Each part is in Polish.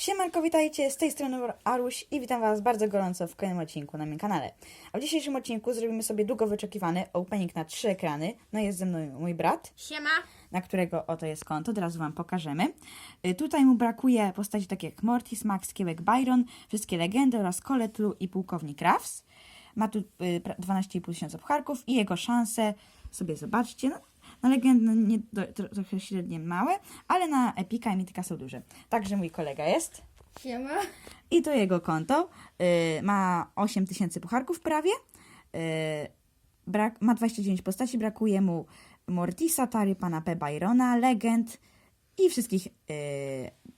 Siemanko, witajcie, z tej strony Aruś i witam Was bardzo gorąco w kolejnym odcinku na moim kanale. A w dzisiejszym odcinku zrobimy sobie długo wyczekiwany opening na trzy ekrany. No jest ze mną mój brat, Siema. na którego oto jest konto, teraz Wam pokażemy. Y, Tutaj mu brakuje postaci takie jak Mortis, Max, Kiełek, Byron, wszystkie legendy oraz Coletlu i pułkownik Ruffs. Ma tu y, pra- 12,5 tysiąca pucharków i jego szanse sobie zobaczcie. No, na legendy nie, do, tro, trochę średnie małe, ale na Epika i Mityka są duże. Także mój kolega jest. Siema. I to jego konto. Y, ma 8 tysięcy pucharków prawie. Y, brak, ma 29 postaci. Brakuje mu Mortisa, Tary, Pana P. Byrona, Legend i wszystkich y,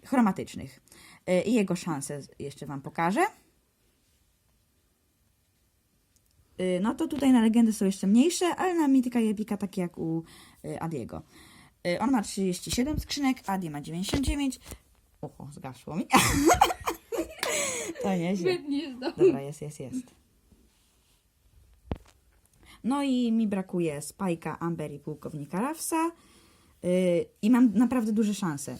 chromatycznych. Y, I jego szanse jeszcze Wam pokażę. Y, No to tutaj na legendy są jeszcze mniejsze, ale na Mityka i Epika takie jak u y, Adiego. Y, On ma 37 skrzynek, Adi ma 99. Ucho, zgasło mi. To nieźle. Dobra, jest, jest, jest. No i mi brakuje Spajka, Amber i pułkownika Rafsa. I mam naprawdę duże szanse.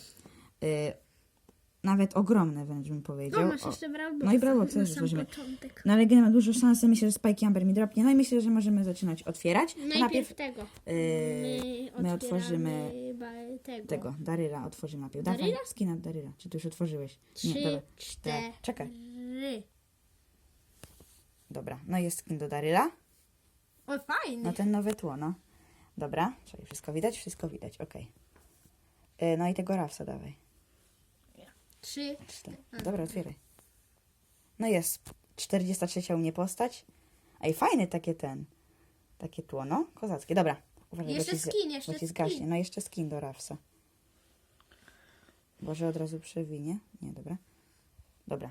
Yy, nawet ogromne wręcz bym powiedział. No, masz jeszcze no i Brawl Boxa na też sam weźmiemy. początek. Na Legię ma dużo szansy. Myślę, że Spike Amber mi dropnie. No i myślę, że możemy zaczynać otwierać. To Najpierw tego. yy, my otworzymy otwieramy ba- tego. tego, Daryla otworzymy najpierw. Daryla? Dawaj, skina od Daryla. Czy ty już otworzyłeś? Trzy, dobra. cztery. Tak, Czekaj. Dobra, no jest skin do Daryla. O, fajny. No ten nowe tło, no. Dobra, czyli wszystko widać? Wszystko widać, okej. Y, No i tego Rafsa dawaj. Trzy. Cztery. Dobra, otwieraj. No jest 43 u mnie postać. Ej, fajny takie ten. Takie tło, no. Kozackie. Dobra. Uważaj, Jeszcze bo ci, z- skin, jeszcze bo ci skin. zgaśnie. No jeszcze skin do Rafsa. Boże, od razu przewinie. Nie, dobra. Dobra.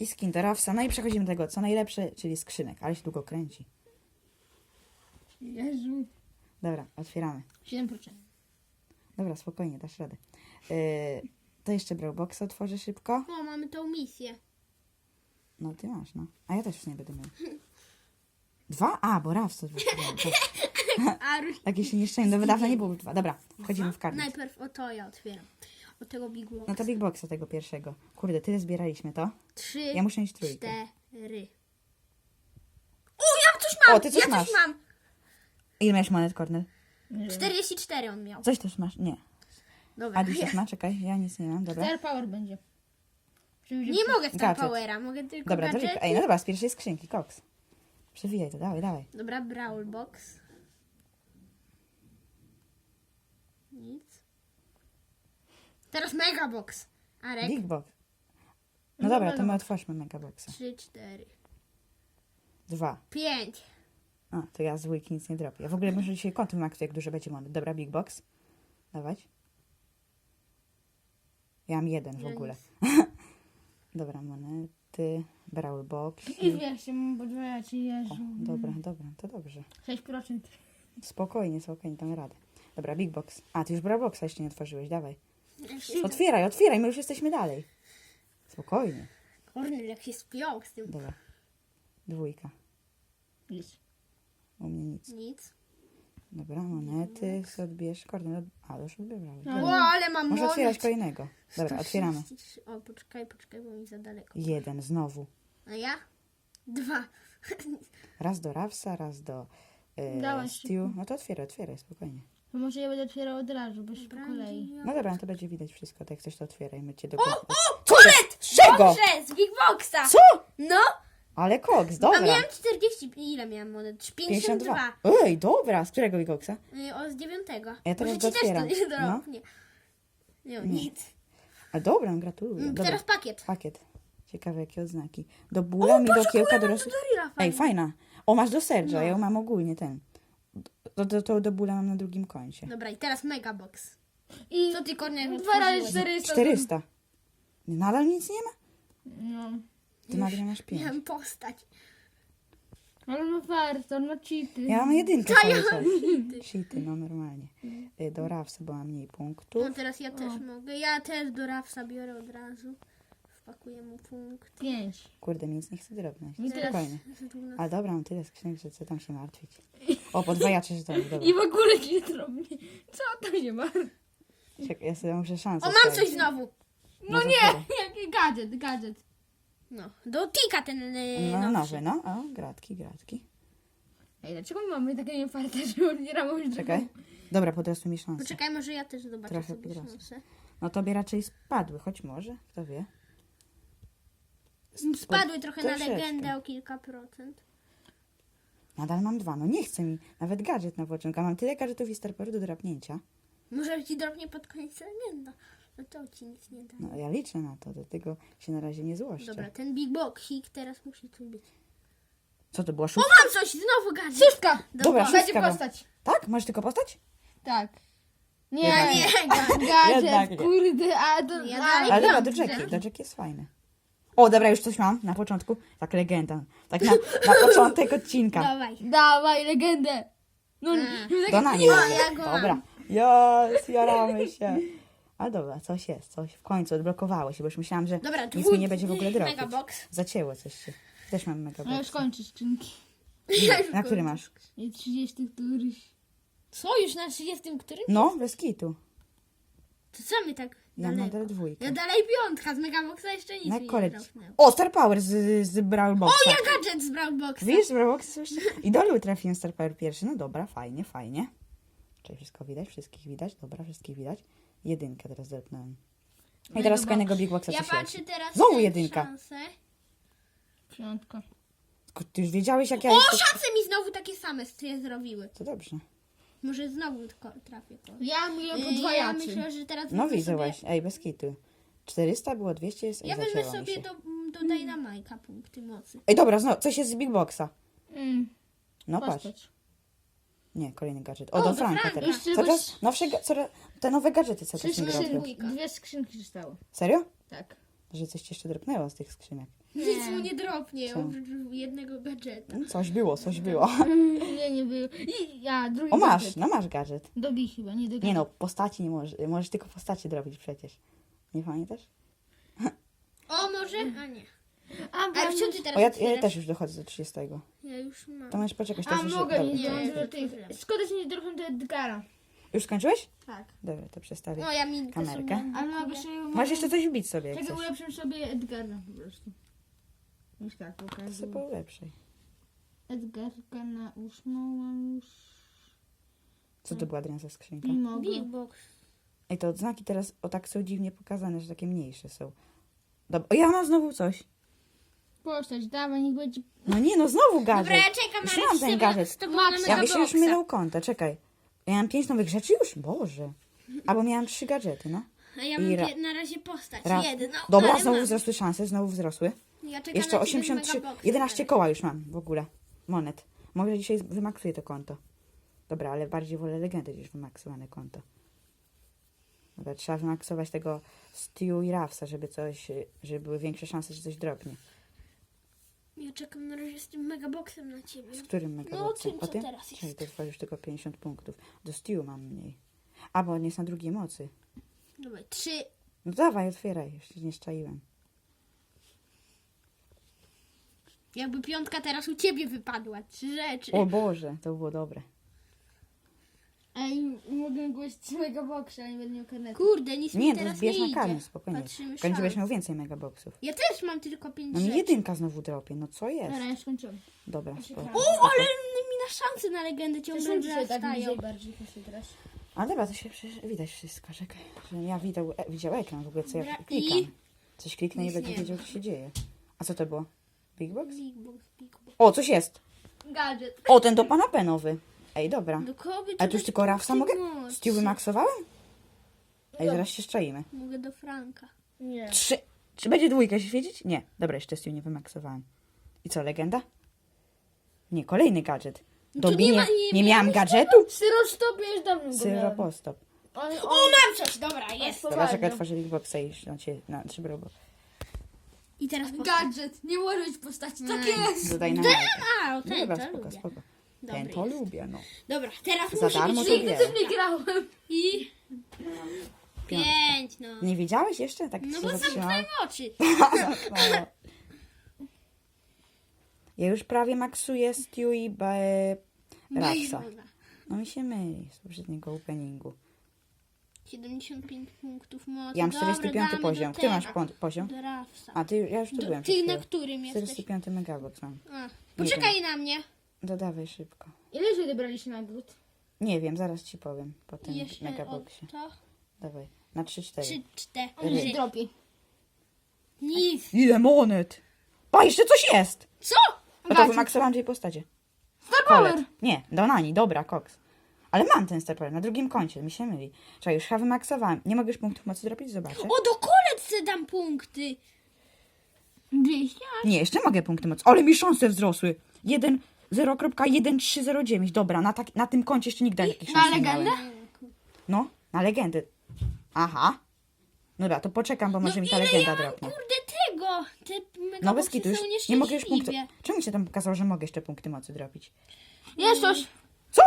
I skin do Rafsa. No i przechodzimy do tego, co najlepsze, czyli skrzynek. Ale się długo kręci. Jezu. Dobra, otwieramy. 7%. Dobra, spokojnie, dasz radę. Yy, to jeszcze Brawlboxa otworzę szybko. O, mamy tą misję. No, ty masz, no. A ja też już nie będę miał. Dwa? A, bo raz to A Ruś... Takie się nie szczęście. No, dawno nie było dwa. Dobra, wchodzimy w karnet. Najpierw o to ja otwieram. O tego Big Box. No to Big Boxa tego pierwszego. Kurde, tyle zbieraliśmy to. Trzy, Ja muszę mieć trójkę. cztery. O, ja coś mam! O, ty coś ja masz. coś mam! Ile miałeś monet, Kornel? 44 on miał. Coś też masz? Nie. Dobra. Adi coś ma? Czekaj, ja nic nie mam, dobra. Star Power będzie. Nie mogę Star Gadżet. Powera, mogę tylko Dobra, to gadżety. Ej, no dobra, z pierwszej skrzynki, koks. Przewijaj to, dawaj, dawaj. Dobra, Brawl Box. Nic. Teraz Mega Box. Arek. Big Box. No dobra, to my otwórzmy Megaboxa. 3, 4, Dwa. 5. A, to ja z dwójki nic nie dropię. Ja w ogóle muszę dzisiaj na jak dużo będzie monet. Dobra, Big Box. Dawać. Ja mam jeden w ogóle. dobra, monety. Brawl Box. I wiesz, mam podwajać, Jezu. O, dobra, dobra, to dobrze. 6%. Spokojnie, spokojnie, damy radę. Dobra, Big Box. A, ty już Brawl Boxa jeszcze nie otworzyłeś, dawaj. Otwieraj, otwieraj, my już jesteśmy dalej. Spokojnie. Kornel jak się spiął z tym. Dobra. Dwójka. Nic. U mnie nic. Nic. Dobra, monety sobie odbierz. Kornel, a, już odbierałeś. O, Dobra. ale mam Może monet. otwierać kolejnego. Dobra, otwieramy. 133. O, poczekaj, poczekaj, bo mi za daleko. Jeden znowu. A ja? Dwa. Raz do Rawsa, raz do e, Dawaj Stew. No to otwieraj, otwieraj, spokojnie. To może ja będę otwierał od razu, bez po kolei. No dobra, no to będzie widać wszystko. Tak jak chcesz, to otwieraj. My cię do... Turet! Z czego? Dobrze, z Big Boxa. Co? No, Ale koks, a dobra. miałem 40. Ile miałem monet? 52. 52. Ej, dobra, z którego Wigoksa? Y, O, z dziewiątego. Ja teraz Może ci też to otwieram. nie No. drobnie. Nie, nic. A dobra, no gratuluję. Mm, Dobra. Teraz pakiet. Pakiet. Ciekawe jakie odznaki. Do bóla mi do kiełka dorosłych. Dorila Ej, fajna. O, masz do Serge'a, No. ja ją mam ogólnie ten. To, to, to do bóla mam na drugim koncie. Dobra, i teraz mega box. I Co ty, Kornel, dwa razy otworzyłeś? 400. 400. Nadal nic nie ma? No. Ty nagle masz 5. Miałem postać. Ale on ma fart, on ma cheaty. Ja mam jedynkę To cały ja czas. mam cheaty. No normalnie. Y, Do Rawsa, bo mam mniej punktów. No teraz ja też mogę. Ja też do Rafsa biorę od razu. Wpakuję mu punkt. 5. Kurde, mi nic nie chce drobnąć. Mi teraz- Spokojnie. A dobra, mam tyle skrzynek, że co tam się martwić. O, podwajacze żetonów, dobra. I w ogóle nie robi. Co to się ma? Czekaj, ja sobie muszę szansę O, mam coś znowu. No Może nie! Jaki gadżet, gadżet. No, do tika ten y, No, nowy, no. O, gratki, gratki. Ej, dlaczego my mamy takie niefarte, że odbieramy już Czekaj. Dobra, podrastu mi szansę. Poczekaj, może ja też zobaczę Trochę sobie szansę. No tobie raczej spadły, choć może, kto wie. Spadły trochę na troszeczkę. legendę o kilka procent. Nadal mam dwa, no nie chce mi. Nawet gadżet na początku. A mam tyle gadżetów i starperów do drapnięcia. Może ci drobnie pod koniec legenda. No to ci nic nie da. No ja liczę na to, do tego się na razie nie złoszczę. Dobra, ten big boxik teraz musi tu być. Co to była O, szóstka? mam coś! Znowu gadżet! Szóstka! Dobra, Będzie szóstka. mam. postać. Tak? Masz tylko postać? Tak. Nie, Jednak nie, nie. Jednak nie. kurde, a a, dalej Ale dobra, do Jackie, do Jackie jest fajny. O, dobra, już coś mam na początku. Tak legenda. Tak na, na początek odcinka. Dawaj. Dawaj, legendę. No, Mm. tak- Do na nie. No, ja go mam. Dobra. Jest, jaramy się. Ale dobra, coś jest, coś w końcu odblokowało się, bo już myślałam, że Dobra, nic mi nie będzie w ogóle dropić. Megabox. Zacięło coś się. Też mam No już kończysz skrzynki. Na który masz? I 30 któryś. Co, już na 30 którym? No, bez kitu. To co my tak Ja mam daleko? nadal dwójkę. Ja dalej piątka, z Megaboxa jeszcze nic Na mi nie dropnęło. O, Star Power z, z Brawl Boxa. O, ja gadżet z Brownboxa. Widzisz, Brawl Box jeszcze? I do Lu trafiłem Star Power pierwszy. No dobra, fajnie, fajnie. Czyli wszystko widać, wszystkich widać. Dobra, wszystkich widać. Jedynkę teraz zepnąłem. I teraz z kolejnego Big Boxa Ja coś patrzę teraz Znowu na jedynka. Szansę. Piątka. Tylko Ty już wiedziałeś, jak ja O, jestem... szanse mi znowu takie same się zrobiły. To dobrze. Może znowu tylko trafię to. Ja mówię Yy, Ja podwajaczy. myślę, że teraz No wezmę widzę sobie... właśnie. Ej, bez kitu. 400 było, 200 jest. Ej, Ja wezmę zacięło mi sobie się. do, do Dynamite'a punkty mocy. Ej, dobra, znowu, coś jest z Big Boxa. Mm, No patrz. postać. Nie, kolejny gadżet. O, O, do do Franka Franka. teraz. Jeszcze Coraz nowsze, ga- coraz, te nowe gadżety co Trzy też mi skrzynki. Dwie skrzynki zostały. Serio? Tak. Że coś ci jeszcze dropnęło z tych skrzynek. Nic mu nie dropnie, Co? oprócz jednego gadżeta. No, Coś było, coś było. Nie, nie było. I ja, drugi O, masz, gadżet. no masz gadżet. Dobi chyba, nie dobi. Nie no, postaci nie możesz, możesz tylko postaci drobić przecież. Nie pamiętasz? O, może? A nie. A, A mam co ty teraz O, ja, ja otwierasz? też już dochodzę do 30. Ja już mam. To możesz poczekać, A, teraz już... mogę, dobra. nie, Nie, tych. otworzyłam. Szkoda, że nie trochę do Edgara. Już skończyłeś? Tak. Dobra, to przestawię. No ja mi Kamerkę. Ale mogę. Masz jeszcze coś wbić sobie, jak chcesz. ulepszę sobie Edgara po prostu. Już tak To pokażę. sobie ulepszaj. Edgarka na ósmą mam już. Co to była Adrian za skrzynka? Nie mogę. Big Box. Ej, to odznaki teraz o tak są dziwnie pokazane, że takie mniejsze są. Dobra, o ja mam znowu coś. Postać, dawaj, niech będzie... No nie, no znowu gadżet. Dobra, ja czekam Już na mam ten gadżet. na Ja mi się już Megaboxa. mylą konta, czekaj. Ja mam pięć nowych rzeczy już? Boże. Albo miałam trzy gadżety, no. A ja I mam ra- pie- na razie postać. Raz. Jedno. Dobra, ale znowu mam. wzrosły szanse, znowu wzrosły. Ja czekam Jeszcze na ciebie z 83, Megaboxa. 11 koła już mam w ogóle. Monet. Może dzisiaj wymaksuję to konto. Dobra, ale bardziej wolę legendę niż wymaksowane konto. Dobra, trzeba wymaksować tego Stu i Rafsa, żeby coś, żeby były większe szanse, że coś dropnie. Ja czekam na razie z tym Megaboxem na ciebie. Z którym megaboxem? tym, co o tym? teraz jest. Trwa już tylko 50 punktów. Do Stu mam mniej. A, bo on jest na drugiej mocy. Dobra, trzy. No dawaj, otwieraj, jeszcze nie szczaiłem. Jakby piątka teraz u ciebie wypadła. Trzy rzeczy. O Boże, to było dobre. Ej, mogę głosić Megaboxa, ale nie będę miał karnetu. Kurde, nic Nie, mi to teraz zbierz nie na idzie. spokojnie. Patrzymy W końcu będziesz szans. miał więcej megaboxów. Ja też mam tylko pięć No mi rzeczy. jedynka znowu dropie, no co jest? Dobra, ja skończyłem. Dobra, spoko. O, ale mi na szanse na legendę ciągle się tak wzrastają. bliżej bardziej, teraz. A dobra, to się przecież widać wszystko, czekaj. Że ja widział, e, widział ekran w ogóle, co ja Dobra, klikam. i? Coś kliknę i Nic wiedział, co się dzieje. A co to było? Big Box? Big box, big box. O, coś jest! Gadżet. O, ten do pana penowy. Ej, dobra. Do kogo A tu już tylko Rafsa mogę? Stu wymaksowałem? Ej, No. zaraz się szczaimy. Mogę do Franka. Nie. Trzy. Czy będzie dwójka się świecić? Nie. Dobra, jeszcze Stu nie wymaksowałem. I co, legenda? Nie, kolejny gadżet. No to Dobi nie nie, ma- nie nie miałam miałeś gadżetu? Syrostop już dawno go miałem. Syropostop. On, O, mam coś! Dobra, jest. Dobra, czekaj, otworzę Big Boxa i na ciebie, na trzy brobo. I teraz. Gadżet, nie może być postaci, tak Mm. jest. Dodaj na Ten, majkę. a, o, ten, Dobra, to spoko, lubię. spoko. Dobry Ten to jest. lubię, no. Dobra, teraz Za musi darmo być to nigdy. Też nie grałem. I Piątka. pięć, no. Nie widziałeś jeszcze? Tak No się bo zatrzymała? zamknąłem oczy. Zamknęła. Ja już prawie maksuję Stu i Be... Raksa. Bajrola. No mi się myli z poprzedniego openingu. 75 punktów mocy. Ja mam Dobra, 45 damy poziom. do Ty masz tego. pon- poziom? Do Rafsa. A ty, ja już tu Do, byłem. ty przed na chwilą. którym jesteś? 45 megabox mam. A, poczekaj na mnie. Dodawaj szybko. Ile się odebraliście nagród? Nie wiem, zaraz ci powiem po tym Jeszcze to. Dawaj, na 3-4. Trzy, cztery. On się dropi. Nic. Ile monet! Pa, jeszcze coś jest! Co? No to Gadżet. wymaksowałam tej postacie. Star Power! Kolet. Nie, Donani, dobra, koks. Ale mam ten Star Power na drugim koncie, mi się myli. Czekaj, już chyba wymaksowałem. Nie mogę już punktów mocy zrobić? Zobaczę. O, do koletce dam punkty. 200? Nie, jeszcze mogę punkty mocy. Ale mi szanse wzrosły. 1, 0.1309. Dobra, na, tak, na tym koncie jeszcze nigdy takich Na szans nie miałem. legendę? No, na legendę. Aha. Dobra, to poczekam, bo może mi ta No ile legenda ja mam, dropnie. kurde, tego. Te megaboxy No bez kitu, już są nie mogę już nieszczęśliwie. Czemu się tam pokazało, że mogę jeszcze punkty mocy dropić? Jest coś. Co?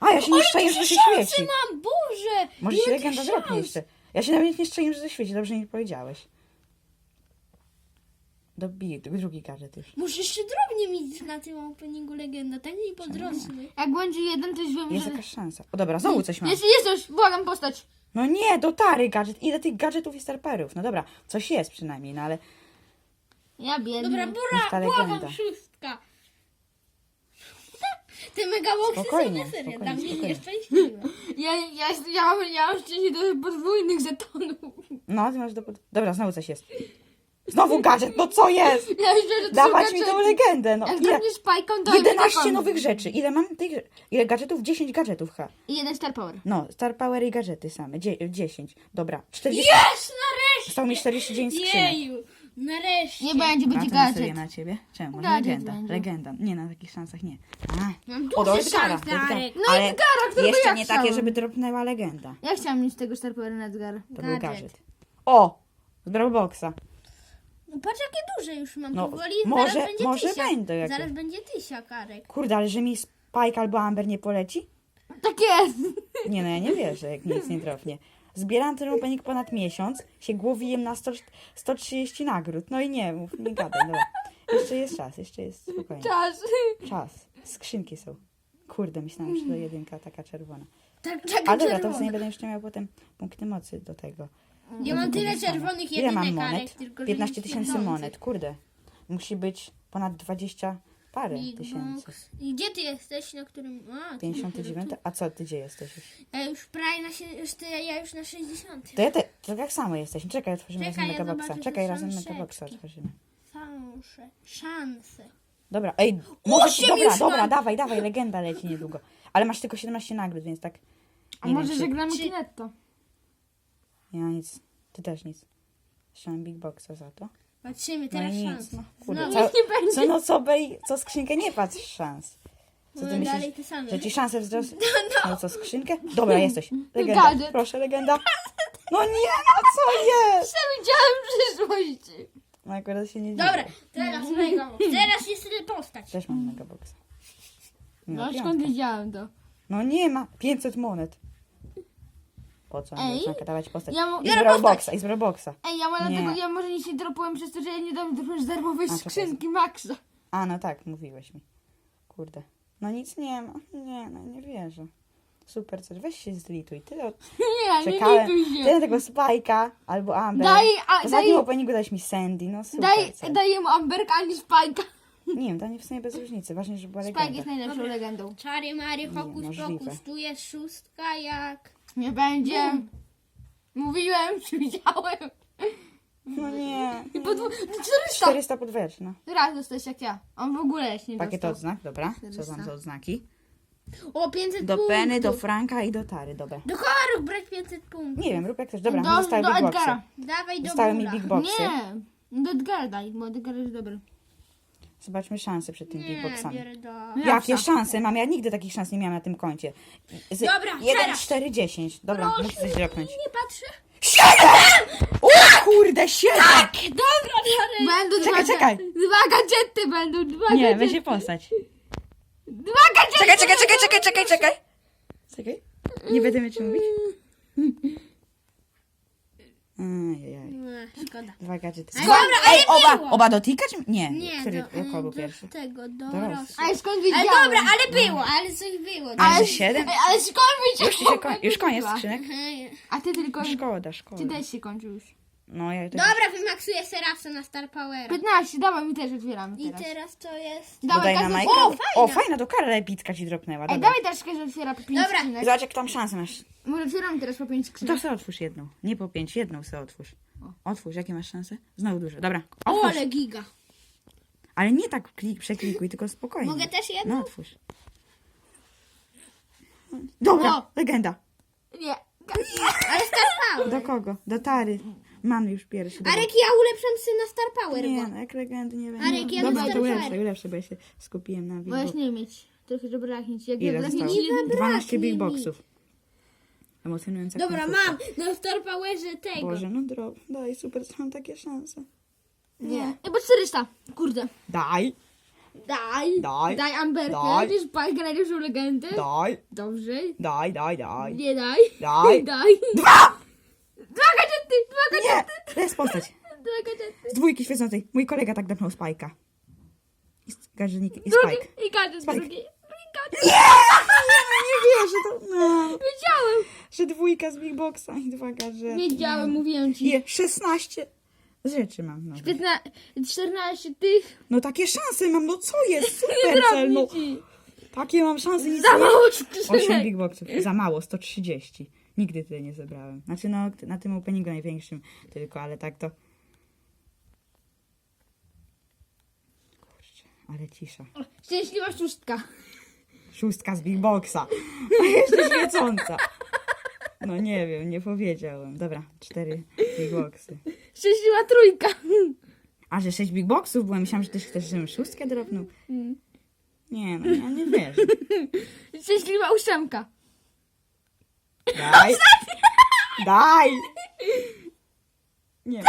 A, ja się nie szczęję, że się świeci. mam, Boże. Może się Ile legenda tych szans? jeszcze. Ja się nawet nie szczęję, że to świeci. Dobrze mi powiedziałeś. Dobiję, drugi gadżet już. Może jeszcze drobnie mieć na tym openingu legenda, tak mi podrosły. Jak będzie jeden, to już wiem, Jest że... jakaś szansa. O dobra, znowu coś mam. Jest, jest coś, błagam postać. No nie, dotary gadżet. Ile tych gadżetów i starperów? No dobra, coś jest przynajmniej, no ale... Ja biedny. Dobra, bura, ta błagam, legenda. szóstka. Te megaboxy są Spokojnie, na serio, spokojnie, dla mnie spokojnie. nieszczęśliwe. Ja, ja, ja, mam- ja mam szczęście do podwójnych zetonów. No, ty masz do... Dobra, znowu coś jest. Znowu gadżet, no co jest? Ja myślę, że to Dawać są mi tą gadżety. legendę, no. Jak Ile? drobniesz pajką, to 11 nowych rzeczy. Ile mam tych... Ile gadżetów? 10 gadżetów, ha. I jeden Star Power. No, Star Power i gadżety same. Dzie 10. Dobra, 40. Jest, nareszcie! Zostało mi 49 skrzynek. Jeju, nareszcie. Nie będzie, będzie to nasuję gadżet. na ciebie? Czemu? Gadżet legenda. będzie. Legenda. Nie, na takich szansach nie. A. Mam O, do duże Edgara. szanse, do Edgara. Arek. No Ale Edgara, którego jeszcze ja nie takie, żeby dropnęła legenda. Ja chciałam mieć tego Star Power na Edgar. To był Gadżet. gadżet. O! Z Brawlboxa. No patrz jakie duże już mam No, powoli. może- zaraz będzie może tysiak. będą jakieś. Zaraz będzie tysiak, Arek. Kurde, ale że mi Spike albo Amber nie poleci? Tak jest. Nie no, ja nie wierzę, jak nic nie dropnie. Zbieram ten opening ponad miesiąc, się głowiłem na 100, 130 nagród. No i nie, mów, nie gadaj, dobra. Jeszcze jest czas, jeszcze jest spokojnie. Czas. Czas. Skrzynki są. Kurde, myślałam, że to jedynka taka czerwona. Tak, tak A dobra, to w czerwone. sumie będę jeszcze miał potem punkty mocy do tego. Ja mam tyle czerwonych Ile mam jedynek, monet? tylko że 15 nic tysięcy monet, kurde. Musi być ponad 20 parę Big tysięcy. Box. I gdzie ty jesteś, na którym... A, ty 59? A co, ty gdzie jesteś? Ja już prawie na... sie- Już ty, ja już na 60. To ja te, to tak samo jesteśmy. Czekaj, otworzymy Czekaj, razem ja Megaboxa. zobaczę, Czekaj, razem są Megaboxa szeczki. otworzymy. Dobra, ej, może, Osiem dobra, już dobra, mam. dawaj, dawaj, legenda leci niedługo. Ale masz tylko 17 nagród, więc tak... A nie może wiem, czy- żegnamy czy- Kinetto? Ja nic, ty też nic. Chciałem Big Boxa za to. Patrzymy No i teraz nic, szanse. no, kurde, Znowu. całe, nie będzie. co noc obej, co skrzynkę nie patrz szans. Co ty No, myślisz, dalej te same. że ci szanse wzrosły? No co, skrzynkę? Dobra, jesteś. Legenda, Gadżet. proszę, legenda. No nie, no co jest? Przewidziałem przyszłość. No akurat się nie dziwię. Dobra, teraz Megabox. Teraz jest postać. Też mam Megaboxa. No piątka. skąd wiedziałem to? No nie ma, 500 monet. Po co Ej, Ej, dawać postać? ja mu- I z biorę Brawlboxa, i z Brawlboxa. Ej, ja, mam Nie. dlatego, ja może nic nie dropłem przez to, że ja nie dam też darmowej A, to skrzynki Maxa. A, no tak, mówiłeś mi. Kurde. No nic nie ma. Nie, no nie wierzę. Super, coś. Weź się zlituj. Tyle od... Nie, nie czekałem. lituj się. Tyle tego Spajka albo Amber. Daj, a, daj, ostatnim openingu dałeś mi Sandy, no super. daj, daj mu Amberka, a nie Spike'a. Nie wiem, to nie w sumie bez różnicy. Ważne, żeby była Spike legenda. jest najlepszą legendą. Czary Mary, Hokus możliwe. Pokus. Tu jest szóstka jak... Nie będzie. Mówiłem, widziałem. No nie. I po dwu... 400. 400 podwyż, no. Raz dostałeś jak ja. On w ogóle jeszcze nie Pakiet dostał. odznak, dobra. Co 400. tam za odznaki? O, 500 Do punktów. Penny, do Franka i do Tary, dobra. Do kolarów brać 500 punktów. Nie wiem, rób jak chcesz. Dobra, do, zostały do Big Boxy. Edgara. Dawaj do Zostały mi Bula. Big Boxy. Nie. Do Edgara daj, bo Edgar jest dobry. Zobaczmy szanse przed tymi Big Nie, Boxami. biorę do... Jakie szanse mam? Ja nigdy takich szans nie miałam na tym koncie. Z Dobra, 1, teraz. 4, 10. Dobra, Proszę, muszę coś dropnąć. Nie patrzę. O kurde, 7! Dobra, biorę. Będą Czekaj, dwa, czekaj. Dwa gadżety będą, dwa Nie, gadżety. się postać. Dwa gadżety. Czekaj, czekaj, czekaj, czekaj, czekaj, czekaj. Czekaj. Nie będę mieć mówić. Ajajaj. Szkoda. Dwa gadżety. Ale dobra, ale Ej, oba, było. oba dotykać? Nie. Nie, Który, do, kogo był do pierwszy? tego, do. Ale skąd Ale dobra, ale było, ale coś było. A, Ale- że siedem? Ej, ale skąd? Już, się koń, już koniec skrzynek? Aha. A ty tylko... Szkoda, szkoda. Ty też się kończył już. No ja też... Dobra, wymaksuję Serafsa na Star Powera. 15, dawaj, my też otwieramy I teraz. teraz to jest... Dawaj, Dodaj na. Majka. O, O, fajna, to kara epicka ci dropnęła. Ej, Dobra. dawaj też każdy otwiera po 5 Dobra. skrzynek. Zobacz, jak tam szansę masz. Może otwieramy teraz po 5 To skrzynek. sobie otwórz jedną. Nie po pięć, jedną sobie otwórz. Otwórz, jakie masz szanse? Znowu duże. Dobra, O, otwórz. ale giga. Ale nie tak klik, przeklikuj, tylko spokojnie. Mogę też jedną? No otwórz. Dobra, O! legenda. Nie. Ale Star Power. Do kogo? Do Tary. Mam już pierwszy. Dobra. Arek, ja ulepszam syna Star Power. Nie, bo- no jak legendy nie będzie. Arek, ja Dobra, to Star ulepszę, ulepszę, bo ja się skupiłem na Możesz Big nie mieć. Trochę zabraknie ci. Jak Ile zabraknie zostało? ci... zabraknie 12 Big mi. Boxów. Emocjonująca Dobra, końcówka. mam na Star Powerze tego. Boże, no drop. Daj, super, mam takie szanse. Nie. Ej, bo 400. Kurde. Daj, Daj. Daj. Daj Amberkę. Daj. Wiesz, najlepszą legendę. daj, Dobrze. daj, daj, daj. Nie daj. Daj. Daj. Dwa! Dwa Nie! To jest postać. Dwa gadżety. Z dwójki świecącej. Mój kolega tak depnął Spajka. I z- Garznik i Drugi. Spike. I gadżet Spike. drugi. I gadżet. Nie wierzę to. No, Wiedziałem. że dwójka z Big Boxa i dwa gadżety. Wiedziałem, mówiłem ci. I 16 rzeczy mam. No. 15, 14 tych. no takie szanse mam, no co jest? Super cel, no. Ci. Takie mam szanse. Nic Za nie- mało 8 skrzynek. Big Boxów. Za mało, 130. Nigdy tyle nie zebrałem. Znaczy no, na tym openingu największym tylko, ale tak to... Kurczę, ale cisza. Szczęśliwa szóstka. Szóstka z Big Boxa. A jeszcze świecąca. No nie wiem, nie powiedziałem. Dobra, cztery Big Boxy. Szczęśliwa trójka. A, że sześć Big Boxów byłem. Myślałam, że też chcesz, żebym szóstkę dropnął. Nie, no ja nie wierzę. Szczęśliwa ósemka. Daj. Daj. Nie.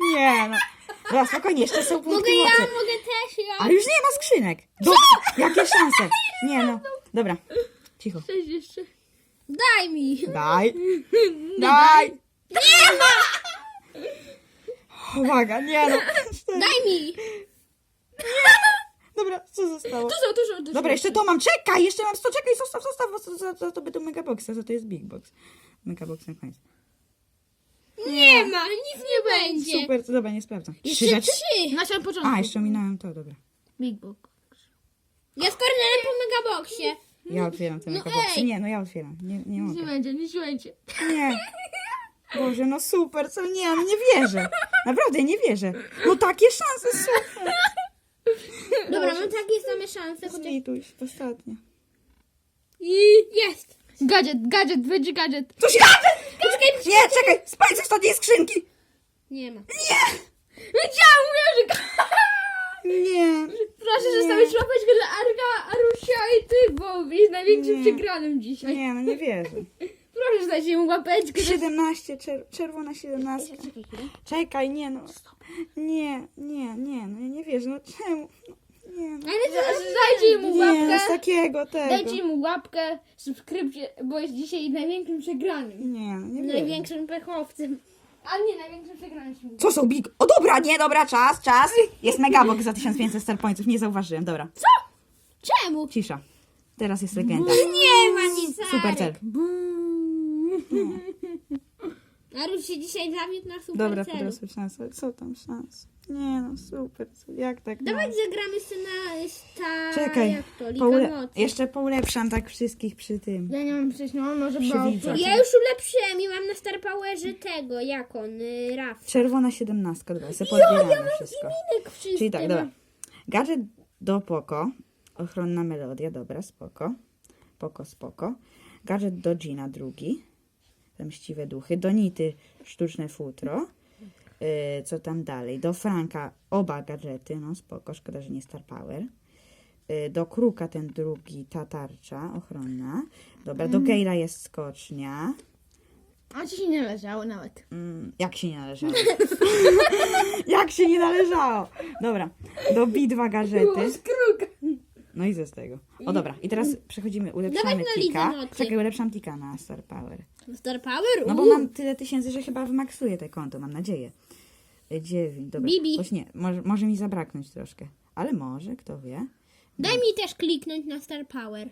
Nie, no. Dobra, spokojnie, jeszcze są punkty Mogę ja, mocy. mogę też ja. Ale już nie ma skrzynek. Do, jakie szanse? Nie no. Dobra, cicho. Sześć jeszcze. Daj mi. Daj. Daj. Nie ma. Uwaga, nie no. Cztery. Daj mi. Dobra, co zostało? Dużo, dużo, dużo. Dobra, jeszcze to mam. Czekaj, jeszcze mam 100. Czekaj, zostaw, zostaw. bo To, to, to, to będą megaboxy, a to jest big box. Megabox na koniec. Nie ma, nic nie będzie. Super, to dobra, nie sprawdzam. Trzy Jeszcze rzeczy? trzy. Na samym początku. A, jeszcze ominąłem to, dobra. Big Box. Ja z Kornelem po megaboxie. Ja otwieram te No megaboxy. ej. Nie, no ja otwieram. Nie, nie Nic nie mogę. będzie, nic nie będzie. Nie. Boże, no super, co? Nie, no nie wierzę. Naprawdę nie wierzę. No takie szanse są. Dobra, mam takie same szanse. Chociaż... Zlituj się, ostatnie. I jest. Gadżet, gadżet, będzie gadżet. To się... Nie, czekaj, spaj z ostatniej skrzynki. Nie ma. Wiedziałam, mówiłam, że... Nie. Proszę Nie. zostawić łapeczkę dla Arka, Arusia i ty, bo jest największym Nie. przegranym dzisiaj. Nie, no nie wierzę. Proszę zostawić mu łapeczkę. 17, czer czerwona 17. Czekaj chwilę. Czekaj, nie no. Nie, nie, nie, no ja nie wierzę, no czemu? No, Nie, no. Ale to Dajcie mu Nie, no z łapkę. takiego tego. Dajcie mu łapkę, subskrypcję, bo jest dzisiaj największym przegranym. Nie, no nie wierzę. największym pechowcem. A nie, największym przegranym. się mówi. Co są big? O dobra, nie, dobra, czas, czas. Jest megabox za 1500 star pointsów, nie zauważyłem, dobra. Czemu? Cisza. Teraz jest legenda. Nie ma nic. Super cel. Naród się dzisiaj zawiódł na super Dobra, celu. podrosły szanse. Co tam szanse? Nie no, super. Jak tak? No. Dawaj zagramy sobie na sta... Czekaj, Jak to? Liga poule- Mocy. jeszcze poulepszam tak wszystkich przy tym. Ja nie mam przecież, no może Przywidzę. Ja już ulepszyłem i mam na Star Powerze tego, jak on, y, Raf. Czerwona 17, dobra, sobie podbieramy wszystko. Wszystkie Czyli tak, dobra. Gadżet do Poko. Ochronna melodia, dobra, spoko. Poko, spoko. Gadżet do Gina drugi. Zemściwe duchy. Do Nity sztuczne futro. Yy, co tam dalej? Do Franka oba gadżety, no spoko, szkoda, że nie Star Power. Yy, do Kruka ten drugi, ta tarcza ochronna. Dobra, do Gejla jest skocznia. A ci się nie leżało nawet. Mm, jak się nie należało? jak się nie należało? Dobra, do B2 gadżety. No i co z tego? O dobra, i teraz przechodzimy, ulepszamy Dawaj na tika. Nocy. Czekaj, ulepszam tika na Star Power. Star Power? No bo Uuu. mam tyle tysięcy, że chyba wymaksuję te konto, mam nadzieję. Y, Dziewięć, dobra. Bibi. Choć nie, może, może mi zabraknąć troszkę. Ale może, kto wie. Daj mi też kliknąć na Star Power.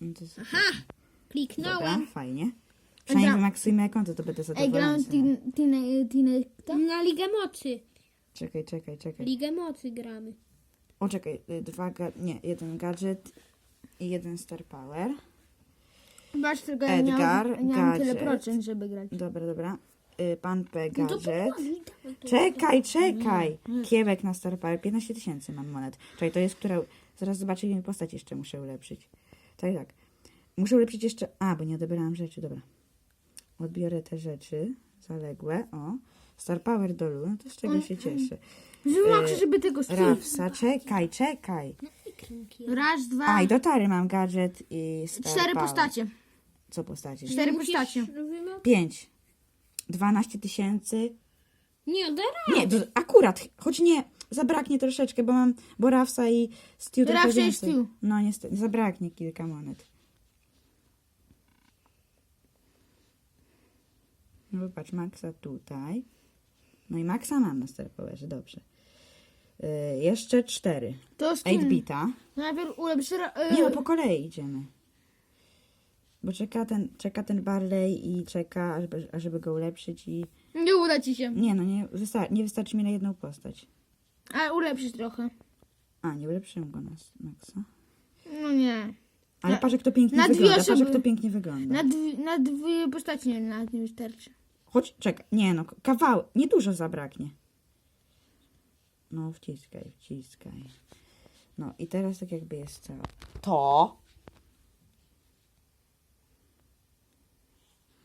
No to jest... Aha, Dobra, kliknąłem. fajnie. Przynajmniej Gra- wymaksujmy moje konto, to będę Ej, zadowolony. Teen- kto? Na Ligę Mocy. Czekaj, czekaj, czekaj. Ligę Mocy gramy. O, czekaj, y, dwa, ga... nie, jeden gadżet i jeden Star Power. Zobacz, tylko ja Edgar, mam tyle gadżet. procent, żeby grać. Dobra, dobra. Y, Pan P No gadżet. dawaj to. Czekaj, czekaj. Kiełek na Star Power. 15 tysięcy mam monet. Czekaj, to jest, która... Zaraz zobaczę, ile mi postać jeszcze muszę ulepszyć. Tak, tak. Muszę ulepszyć jeszcze... A, bo nie odebrałam rzeczy, dobra. Odbiorę te rzeczy zaległe. O. Star Power do Lu. No to z czego się cieszę. Wymaksy, żeby tego skill. Rafsa, czekaj, czekaj. Raz, dwa, A, i do Tary mam gadżet i Star cztery Power. postacie. Co postacie? Cztery Musisz postacie. Pięć. 12 tysięcy. Nie, odera. Nie, akurat, choć nie, zabraknie troszeczkę, bo mam Borawsa i Stew trochę Rafsa i więcej. Stew. No niestety, zabraknie kilka monet. No popatrz, Maxa tutaj. No i Maxa mam na Star Powerze, dobrze. Yy, jeszcze cztery. To skin. 8-bita. Najpierw ulepsz... Nie, no po kolei idziemy. Bo czeka ten, czeka ten Barley i czeka, ażeby, ażeby go ulepszyć i... Nie uda ci się. Nie, no nie, wystar- nie wystarczy mi na jedną postać. Ale ulepszysz trochę. A, nie ulepszyłem go na Maxa. No nie. Ale Na- patrz, jak to pięknie na dwie wygląda. Patrz, jak osoby. to pięknie wygląda. Na, dwie, na dwie postacie nie, nawet nie wystarczy. Choć, czekaj, nie no, kawał, niedużo zabraknie. No, wciskaj, wciskaj. No i teraz tak jakby jest cała. To.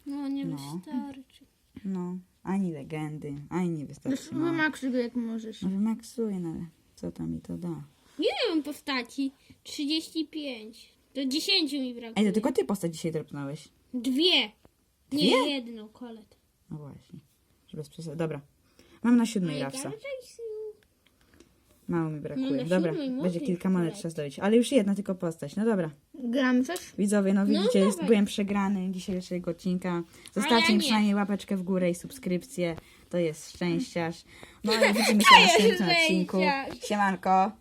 No nie No. Wystarczy. No, ani legendy, ani nie Już wystarczy. No, wymaksuj go jak możesz. no wymaksuję, no ale co to mi to da? Ile mam postaci? 35. Do 10 mi brakuje. Ej, to tylko ty postać dzisiaj dropnąłeś. Dwie. Nie, Dwie? jedną, kolet. No właśnie, bez przesady. Dobra, mam na siódmej Rafsa. Najgardziej Mało mi brakuje. No na Dobra, siódmej będzie kilka monet trzeba zdobyć. Ale już jedna tylko postać. No dobra. Gramy coś? Widzowie, no widzicie, jest, dawaj. byłem przegrany dzisiejszego odcinka. Zostawcie ja mi nie. przynajmniej łapeczkę w górę i subskrypcję. To jest szczęściarz. No i widzimy się w następnym odcinku. szczęściarz. Siemanko.